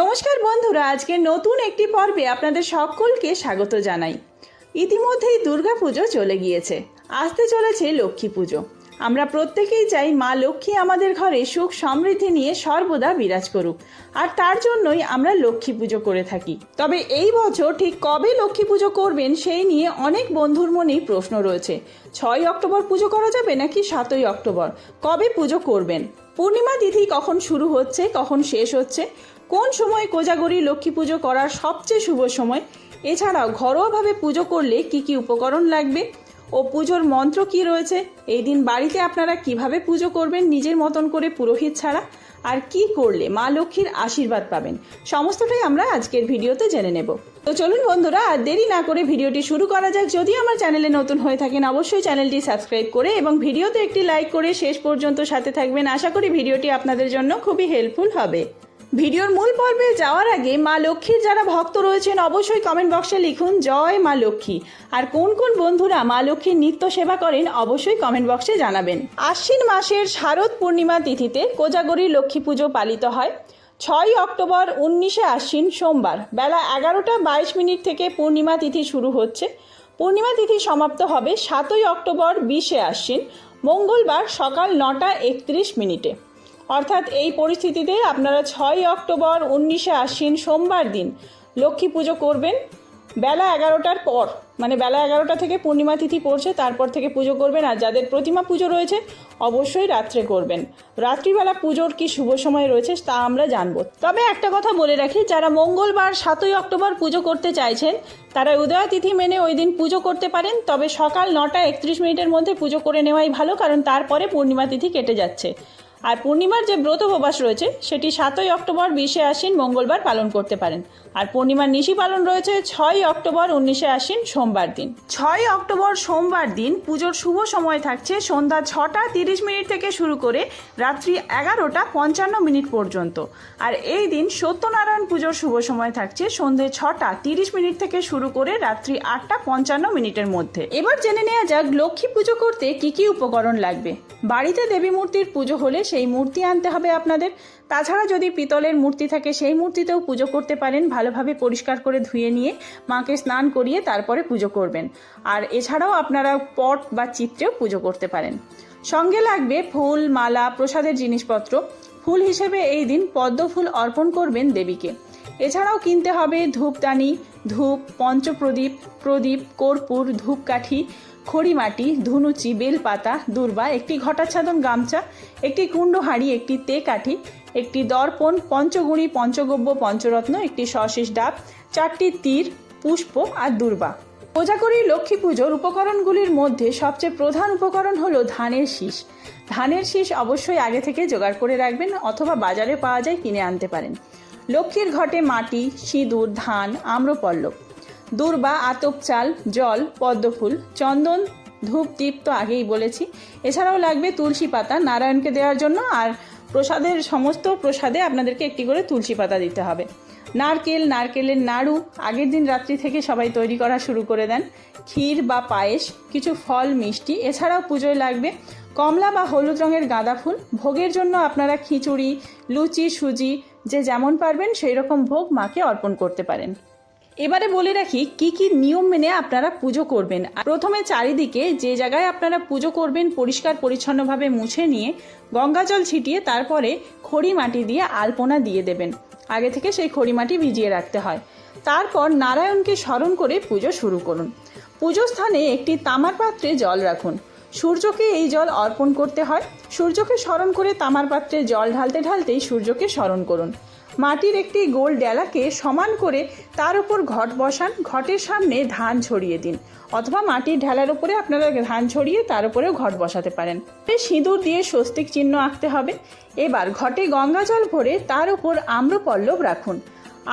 নমস্কার বন্ধুরা আজকে নতুন একটি পর্বে আপনাদের সকলকে স্বাগত জানাই। ইতিমধ্যেই দুর্গাপুজো চলে গিয়েছে, আসতে চলেছে লক্ষ্মী পুজো। আমরা প্রত্যেকেই চাই মা লক্ষ্মী আমাদের ঘরে সুখ সমৃদ্ধি নিয়ে সর্বদা বিরাজ করুক। আর তার জন্যই আমরা লক্ষ্মী পুজো করে থাকি। তবে এই বছর ঠিক কবে লক্ষ্মী পুজো করবেন সেই নিয়ে অনেক বন্ধুর মনেই প্রশ্ন রয়েছে। ছয় অক্টোবর পুজো করা যাবে নাকি সাতই অক্টোবর? কবে পুজো করবেন? পূর্ণিমা তিথি কখন শুরু হচ্ছে, কখন শেষ হচ্ছে? কোন সময় কোজাগরি লক্ষ্মী পুজো করার সবচেয়ে শুভ সময়? এছাড়াও ঘরোয়াভাবে পুজো করলে কি কি উপকরণ লাগবে? ও পুজোর মন্ত্র কি রয়েছে? এই দিন বাড়িতে আপনারা কীভাবে পুজো করবেন? নিজের মতন করে পুরোহিত ছাড়া আর কি করলে মা লক্ষ্মীর আশীর্বাদ পাবেন? সমস্তটাই আমরা আজকের ভিডিওতে জেনে নেব। তো চলুন বন্ধুরা, আর দেরি না করে ভিডিওটি শুরু করা যাক। যদি আমার চ্যানেলে নতুন হয়ে থাকেন, অবশ্যই চ্যানেলটি সাবস্ক্রাইব করে এবং ভিডিওতে একটি লাইক করে শেষ পর্যন্ত সাথে থাকবেন। আশা করি ভিডিওটি আপনাদের জন্য খুবই হেল্পফুল হবে। ভিডিওর মূল পর্বে যাওয়ার আগে মা লক্ষ্মীর যারা ভক্ত রয়েছেন, অবশ্যই কমেন্ট বক্সে লিখুন, জয় মা লক্ষ্মী। আর কোন কোন বন্ধুরা মা লক্ষ্মীর নিত্য সেবা করেন, অবশ্যই কমেন্ট বক্সে জানাবেন। আশ্বিন মাসের শারদ পূর্ণিমা তিথিতে কোজাগরী লক্ষ্মী পুজো পালিত হয়। ছয় অক্টোবর উনিশে আশ্বিন, সোমবার। বেলা এগারোটা বাইশ মিনিট থেকে পূর্ণিমা তিথি শুরু হচ্ছে। পূর্ণিমা তিথি সমাপ্ত হবে সাতই অক্টোবর বিশে আশ্বিন, মঙ্গলবার সকাল নটা একত্রিশ মিনিটে। অর্থাৎ এই পরিস্থিতিতে আপনারা ছয় অক্টোবর উনিশে আশ্বিন সোমবার দিন লক্ষ্মী পুজো করবেন। বেলা এগারোটার পর মানে বেলা এগারোটা থেকে পূর্ণিমা তিথি পড়ছে, তারপর থেকে পুজো করবেন। আর যাদের প্রতিমা পুজো রয়েছে, অবশ্যই রাত্রে করবেন। রাত্রিবেলা পুজোর কি শুভ সময় রয়েছে, তা আমরা জানব। তবে একটা কথা বলে রাখি, যারা মঙ্গলবার সাতই অক্টোবর পুজো করতে চাইছেন, তারা উদয় তিথি মেনে ওই দিন পুজো করতে পারেন। তবে সকাল নটা একত্রিশ মিনিটের মধ্যে পুজো করে নেওয়াই ভালো, কারণ তারপরে পূর্ণিমা তিথি কেটে যাচ্ছে। আর পূর্ণিমার যে ব্রত উপবাস রয়েছে, সেটি সাতই অক্টোবর বিশে আশ্বিন মঙ্গলবার পালন করতে পারেন। আর পূর্ণিমার নিশি পালন রয়েছে ছয় অক্টোবর উনিশে আশ্বিন সোমবার দিন। ছয় অক্টোবর সোমবার দিন পুজোর শুভ সময় থাকছে সন্ধ্যা ছটা তিরিশ মিনিট থেকে শুরু করে রাত্রি এগারোটা পঞ্চান্ন মিনিট পর্যন্ত। আর এই দিন সত্যনারায়ণ পুজোর শুভ সময় থাকছে সন্ধে ছটা তিরিশ মিনিট থেকে শুরু করে রাত্রি আটটা পঞ্চান্ন মিনিটের মধ্যে। এবার জেনে নেওয়া যাক লক্ষ্মী পুজো করতে কি কি উপকরণ লাগবে। বাড়িতে দেবী মূর্তির পুজো হলে সেই মূর্তি আনতে হবে আপনাদের। তাছাড়া যদি পিতলের মূর্তি থাকে, সেই মূর্তিতেও পুজো করতে পারেন, ভালোভাবে পরিষ্কার করে ধুয়ে নিয়ে মাকে স্নান করিয়ে তারপরে পুজো করবেন। আর এছাড়াও আপনারা পট বা চিত্রেও পুজো করতে পারেন। সঙ্গে লাগবে ফুল, মালা, প্রসাদের জিনিসপত্র। ফুল হিসেবে এই দিন পদ্ম ফুল অর্পণ করবেন দেবীকে। এছাড়াও কিনতে হবে ধূপদানি, ধূপ, পঞ্চপ্রদীপ, প্রদীপ, কর্পূর, ধূপকাঠি খড়িমাটি, ধুনুচি, বেলপাতা, দূর্বা, একটি ঘটাচ্ছাদন গামছা, একটি কুণ্ড হাঁড়ি, একটি তে কাঠি, একটি দর্পণ পঞ্চগুণী পঞ্চগব্য, পঞ্চরত্ন, একটি সশেষ ডাব, চারটি তীর, পুষ্প আর দূর্বা। কোজাগরী লক্ষ্মী পুজোর উপকরণগুলির মধ্যে সবচেয়ে প্রধান উপকরণ হলো ধানের শীষ। ধানের শীষ অবশ্যই আগে থেকে জোগাড় করে রাখবেন অথবা বাজারে পাওয়া যায় কিনে আনতে পারেন। লক্ষ্মীর ঘটে মাটি, সিঁদুর, ধান, আম্রপল্লব। দূর্বা, আতপ চাল, জল পদ্মফুল চন্দন, ধূপ দ্বীপ তো আগেই বলেছি। এছাড়াও লাগবে তুলসী পাতা নারায়ণকে দেওয়ার জন্য, আর প্রসাদের সমস্ত প্রসাদে আপনাদেরকে একটি করে তুলসী পাতা দিতে হবে। নারকেল, নারকেলের নাড়ু, আগের দিন রাত্রি থেকে সবাই তৈরি করা শুরু করে দেন। ক্ষীর বা পায়েস, কিছু ফল, মিষ্টি, এছাড়াও পুজোয় লাগবে কমলা বা হলুদ রঙের গাঁদা ফুল। ভোগের জন্য আপনারা খিচুড়ি, লুচি, সুজি, যে যেমন পারবেন, সেই রকম ভোগ মাকে অর্পণ করতে পারেন। এবারে বলে রাখি, কি কি নিয়ম মেনে আপনারা পুজো করবেন। প্রথমে চারিদিকে যে জায়গায় আপনারা পুজো করবেন, পরিষ্কার পরিচ্ছন্নভাবে মুছে নিয়ে গঙ্গা জল ছিটিয়ে তারপরে খড়ি মাটি দিয়ে আলপনা দিয়ে দেবেন। আগে থেকে সেই খড়ি মাটি ভিজিয়ে রাখতে হয়। তারপর নারায়ণকে স্মরণ করে পুজো শুরু করুন। পুজো স্থানে একটি তামার পাত্রে জল রাখুন। সূর্যকে এই জল অর্পণ করতে হয়। সূর্যকে স্মরণ করে তামার পাত্রে জল ঢালতে ঢালতেই সূর্যকে স্মরণ করুন। মাটির একটি গোল ডেলাকে সমান করে তার উপর ঘট বসান, ঘটের সামনে ধান ছড়িয়ে দিন। অথবা মাটির ঢেলার উপরে আপনারা ধান ছড়িয়ে তার উপরেও ঘট বসাতে পারেন। সিঁদুর দিয়ে স্বস্তিক চিহ্ন আঁকতে হবে। এবার ঘটে গঙ্গা জল ভরে তার উপর আম্রপল্লব রাখুন।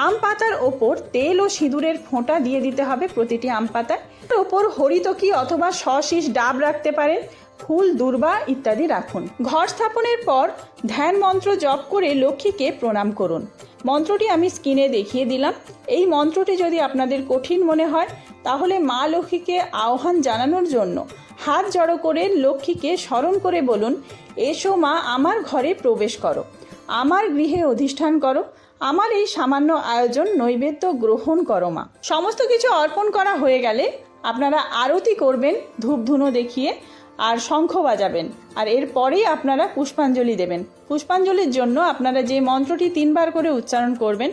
আম পাতার ওপর তেল ও সিঁদুরের ফোঁটা দিয়ে দিতে হবে প্রতিটি আম পাতায়। ওপর হরিতকি অথবা সশিস ডাব রাখতে পারেন। ফুল, দুর্বা ইত্যাদি রাখুন। ঘর স্থাপনের পর ধ্যান মন্ত্র জপ করে লক্ষ্মীকে প্রণাম করুন। মন্ত্রটি আমি স্ক্রিনে দেখিয়ে দিলাম। এই মন্ত্রটি যদি আপনাদের কঠিন মনে হয়, তাহলে মা লক্ষ্মীকে আহ্বান জানানোর জন্য হাত জড়ো করে লক্ষ্মীকে স্মরণ করে বলুন, এসো মা, আমার ঘরে প্রবেশ করো। আমার গৃহে অধিষ্ঠান করো। আমার এই সামান্য আয়োজন নৈবেদ্য গ্রহণ করো মা। সমস্ত কিছু অর্পণ করা হয়ে গেলে আপনারা আরতি করবেন, ধূপধুনো দেখিয়ে আর শঙ্খ বাজাবেন। আর এরপরেই আপনারা পুষ্পাঞ্জলি দেবেন। পুষ্পাঞ্জলির জন্য আপনারা যে মন্ত্রটি তিনবার করে উচ্চারণ করবেন,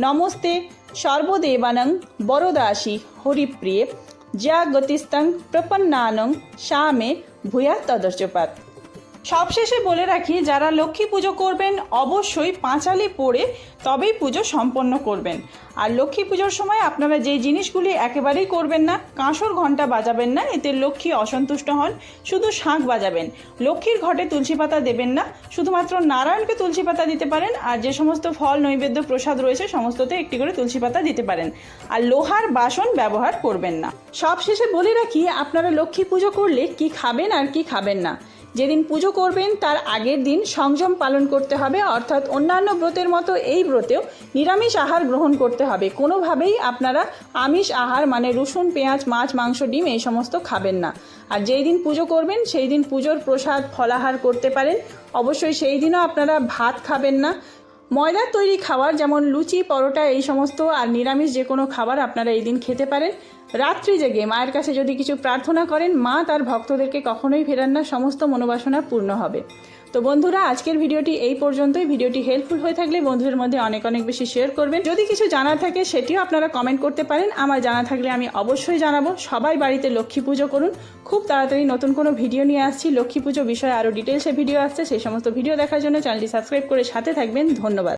নমস্তে সর্বদেবানং বরদাসী হরিপ্রিয়ে, যা গতিস্তং প্রপন্নানং শ্যামে ভূয়া তদর্চপাত সবশেষে বলে রাখি, যারা লক্ষ্মী পুজো করবেন অবশ্যই পাঁচালি পড়ে তবেই পুজো সম্পন্ন করবেন। আর লক্ষ্মী পুজোর সময় আপনারা যে জিনিসগুলি একেবারেই করবেন না, কাঁসর ঘণ্টা বাজাবেন না, এতে লক্ষ্মী অসন্তুষ্ট হন, শুধু শাঁখ বাজাবেন। লক্ষ্মীর ঘটে তুলসী পাতা দেবেন না, শুধুমাত্র নারায়ণকে তুলসী পাতা দিতে পারেন, আর যে সমস্ত ফল, নৈবেদ্য, প্রসাদ রয়েছে, সমস্ততে একটি করে তুলসী পাতা দিতে পারেন। আর লোহার বাসন ব্যবহার করবেন না। সবশেষে বলে রাখি, আপনারা লক্ষ্মী পুজো করলে কি খাবেন আর কি খাবেন না? যেদিন পুজো করবেন, তার আগের দিন সংযম পালন করতে হবে, অর্থাৎ অন্যান্য ব্রতের মতো এই ব্রতেও নিরামিষ আহার গ্রহণ করতে হবে। কোনোভাবেই আপনারা আমিষ আহার মানে রসুন, পেঁয়াজ, মাছ, মাংস, ডিম এই সমস্ত খাবেন না। আর যেই দিন পুজো করবেন, সেই দিন পুজোর প্রসাদ, ফলাহার করতে পারেন। অবশ্যই সেই দিনও আপনারা ভাত খাবেন না। ময়দার তৈরি খাবার যেমন লুচি, পরোটা, এই সমস্ত আর নিরামিষ যে কোনো খাবার আপনারা এই দিন খেতে পারেন। রাত্রি জেগে মায়ের কাছে যদি কিছু প্রার্থনা করেন, মা তার ভক্তদেরকে কখনোই ফেরান না, সমস্ত মনোবাসনা পূর্ণ হবে। তো বন্ধুরা, আজকের ভিডিওটি এই পর্যন্তই। ভিডিওটি হেল্পফুল হয়ে থাকলে বন্ধুদের মধ্যে অনেক অনেক বেশি শেয়ার করবেন। যদি কিছু জানা থাকে, সেটিও আপনারা কমেন্ট করতে পারেন। আমার জানা থাকলে আমি অবশ্যই জানাব। সবাই বাড়িতে লক্ষ্মী পুজো করুন। খুব তাড়াতাড়ি নতুন কোনো ভিডিও নিয়ে আসছি। লক্ষ্মী পুজো বিষয়ে আরও ডিটেলসে ভিডিও আসছে। সেই সমস্ত ভিডিও দেখার জন্য চ্যানেলটি সাবস্ক্রাইব করে সাথে থাকবেন। ধন্যবাদ।